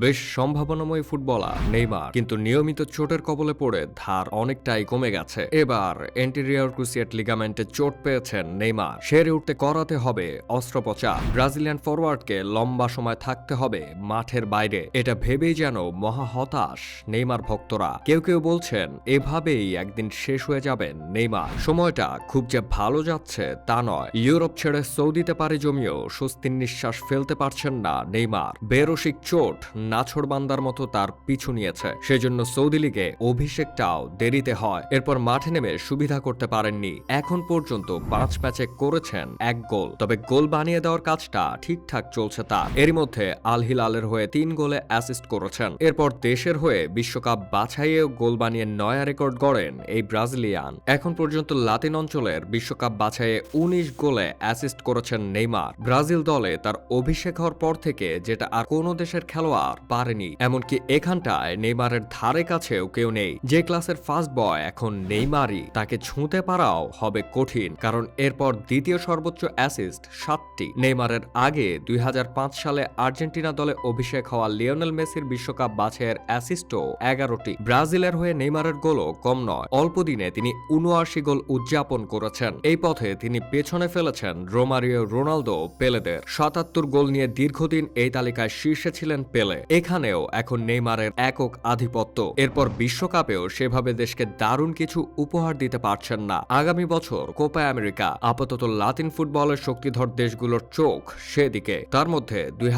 বেশ সম্ভাবনাময় footballer Neymar, কিন্তু নিয়মিত চোটের কবলে পড়ে ধার অনেকটাই কমে গেছে। এবার এন্টেরিয়র ক্রুসিয়েট লিগামেন্টে চোট পেয়েছেন নেইমার। সেরে উঠতে করাতে হবে অস্ত্রোপচার। ব্রাজিলিয়ান ফরওয়ার্ডকে লম্বা সময় থাকতে হবে মাঠের বাইরে। এটা ভেবেই যেন মহা হতাশ নেইমার ভক্তরা। কেউ কেউ বলছেন, এভাবেই একদিন শেষ হয়ে যাবেন নেইমার। সময়টা খুব যে ভালো যাচ্ছে তা নয়। ইউরোপ ছেড়ে সৌদিতে পারে জমিয়েও স্বস্তির নিঃশ্বাস ফেলতে পারছেন না নেইমার। বেরসিক চোট নাছড়বান্দার মতো তার পিছু নিয়েছে। সেজন্য সৌদি লিগে অভিষেকটাও দেরিতে হয়। এরপর মাঠে নেমে সুবিধা করতে পারেননি। এখন পর্যন্ত পাঁচ ম্যাচে করেছেন এক গোল। তবে গোল বানিয়ে দেওয়ার কাজটা ঠিকঠাক চলছে তার। এরই মধ্যে আল হিলালের হয়ে তিন গোলে অ্যাসিস্ট করেছেন। এরপর দেশের হয়ে বিশ্বকাপ বাছাইয়েও গোল বানিয়ে নয়া রেকর্ড গড়েন এই ব্রাজিলিয়ান। এখন পর্যন্ত লাতিন অঞ্চলের বিশ্বকাপ বাছাইয়ে উনিশ গোলে অ্যাসিস্ট করেছেন নেইমার। ব্রাজিল দলে তার অভিষেক হওয়ার পর থেকে যেটা আর কোনো দেশের খেলোয়াড় পারেনি। এমনকি এখানটায় নেইমারের ধারে কাছেও কেউ নেই। যে ক্লাসের ফার্স্ট বয় এখন নেইমারই, তাকে ছুঁতে পারাও হবে কঠিন, কারণ এরপর দ্বিতীয় সর্বোচ্চ অ্যাসিস্ট সাতটি। নেইমারের আগে দুই হাজার পাঁচ সালে আর্জেন্টিনা দলে অভিষেক হওয়া লিওনেল মেসির বিশ্বকাপ বাছাইয়ের অ্যাসিস্টও এগারোটি। ব্রাজিলের হয়ে নেইমারের গোলও কম নয়। অল্প দিনে তিনি উনআশি গোল উদযাপন করেছেন। এই পথে তিনি পেছনে ফেলেছেন রোমারিও রোনালদো পেলেদের। সাতাত্তর গোল নিয়ে দীর্ঘদিন এই তালিকায় শীর্ষে ছিলেন পেলে। এখানেও এখন নেইমারের একক আধিপত্য। এরপর বিশ্বকাপেও সেভাবে দেশকে দারুণ কিছু উপহার দিতে পারছেন না। আগামী বছর কোপা আমেরিকা, আপাতত লাতিন ফুটবলের শক্তিধর দেশগুলোর চোখ সেদিকে। তার মধ্যে দুই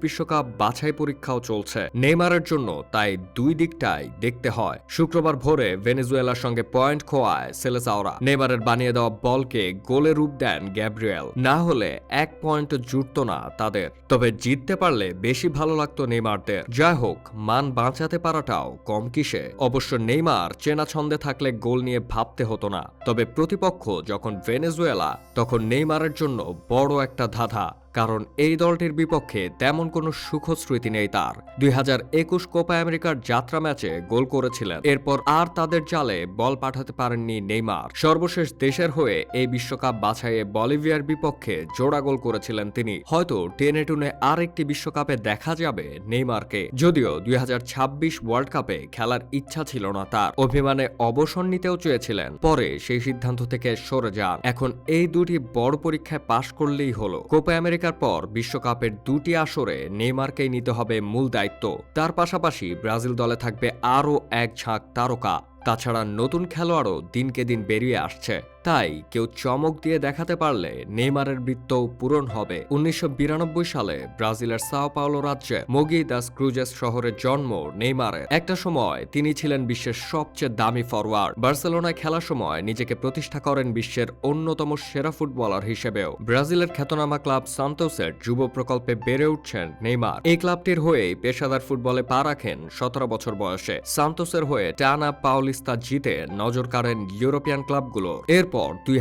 বিশ্বকাপ বাছাই পরীক্ষাও চলছে। নেইমারের জন্য তাই দুই দিকটাই দেখতে হয়। শুক্রবার ভোরে ভেনেজুয়েলার সঙ্গে পয়েন্ট খোয়ায় সেলেসাওরা নেইমারের বানিয়ে দেওয়া বলকে গোলে রূপ দেন গ্যাব্রিয়েল। না হলে এক পয়েন্ট জুটত না তাদের। তবে জিততে পারলে বেশি ভালো লাগতো নেইমারদের। যাই হোক মান বাঁচাতে পারাটাও কম কিসে। অবশ্য নেইমার চেনা ছন্দে থাকলে গোল নিয়ে ভাবতে হতো না। তবে প্রতিপক্ষ যখন ভেনেজুয়েলা, তখন নেইমারের জন্য বড় একটা ধাঁধা। কারণ এই দলটির বিপক্ষে তেমন কোনো সুখ স্মৃতি নেই তার। দুই হাজার একুশ কোপা আমেরিকার যাত্রা ম্যাচে গোল করেছিলেন। এরপর আর তাদের জালে বল পাঠাতে পারেননি নেইমার। সর্বশেষ দেশের হয়ে এই বিশ্বকাপ বাছাইয়ে বলিভিয়ার বিপক্ষে জোড়া গোল করেছিলেন তিনি। হয়তো টেনে টুনে আর একটি বিশ্বকাপে দেখা যাবে নেইমারকে। যদিও দুই হাজার ছাব্বিশ ওয়ার্ল্ড কাপে খেলার ইচ্ছা ছিল না তার। অভিমানে অবসর নিতেও চেয়েছিলেন। পরে সেই সিদ্ধান্ত থেকে সরে যান। এখন এই দুটি বড় পরীক্ষায় পাশ করলেই হলো। কোপা আমেরিকার পর বিশ্বকাপের দুটি আসরে নেইমারকেই নিতে হবে মূল দায়িত্ব। তার পাশাপাশি ব্রাজিল দলে থাকবে আরও এক ঝাঁক তারকা। তাছাড়া নতুন খেলোয়াড়ও দিনকে দিন বেরিয়ে আসছে। তাই কেউ চমক দিয়ে দেখাতে পারলে নেইমারের বৃত্ত পূরণ হবে। উনিশশো বিরানব্বই সালে ব্রাজিলের সাও পাওলো রাজ্যে মোগি দাস ক্রুজেস শহরে জন্ম নেইমারের একটা সময় তিনি ছিলেন বিশ্বের সবচেয়ে দামি ফরওয়ার্ড বার্সেলোনায় খেলার সময় নিজেকে প্রতিষ্ঠা করেন বিশ্বের অন্যতম সেরা ফুটবলার হিসেবেও। ব্রাজিলের খ্যাতনামা ক্লাব সান্তোসের যুব প্রকল্পে বেড়ে উঠছেন নেইমার। এই ক্লাবটির হয়েই পেশাদার ফুটবলে পা রাখেন সতেরো বছর বয়সে। সান্তোসের হয়ে টানা পাওলিস্তা জিতে নজর কাড়েন ইউরোপিয়ান ক্লাবগুলো। এরপর দুই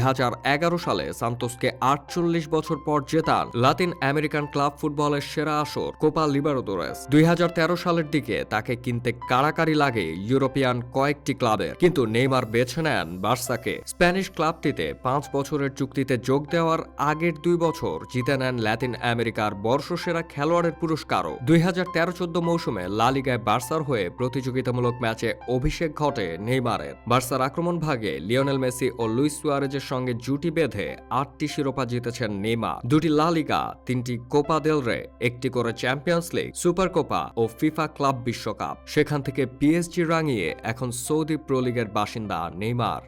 সালে সান্তোসকে আটচল্লিশ বছর পর জেতান লাতিন আমেরিকান ক্লাব ফুটবলের সেরা আসর কোপা লিবারোদোরেস। দুই সালের দিকে তাকে কিনতে কারাকারি লাগে ইউরোপিয়ান কয়েকটি ক্লাবের। কিন্তু নেইমার বেছে নেন বার্সাকে। স্প্যানিশ ক্লাবটিতে পাঁচ বছরের চুক্তিতে যোগ দেওয়ার আগের দুই বছর জিতে নেন ল্যাতিন আমেরিকার বর্ষসেরা খেলোয়াড়ের পুরস্কারও। দুই হাজার তেরো চোদ্দ মৌসুমে লা লিগায় বার্সার হয়ে প্রতিযোগিতামূলক ম্যাচে অভিষেক ঘটে নেইমারের। বার্সার আক্রমণ ভাগে লিওনেল মেসি ও লুইস সুয়ারেজের সঙ্গে জুটি বেঁধে আটটি শিরোপা জিতেছেন নেইমার। দুটি লালিগা তিনটি কোপা দেল রে, একটি করে চ্যাম্পিয়ন্স লিগ, সুপার কোপা ও ফিফা ক্লাব বিশ্বকাপ। সেখান থেকে পিএসজি রাঙিয়ে এখন সৌদি প্রো লিগের বাসিন্দা নেইমার।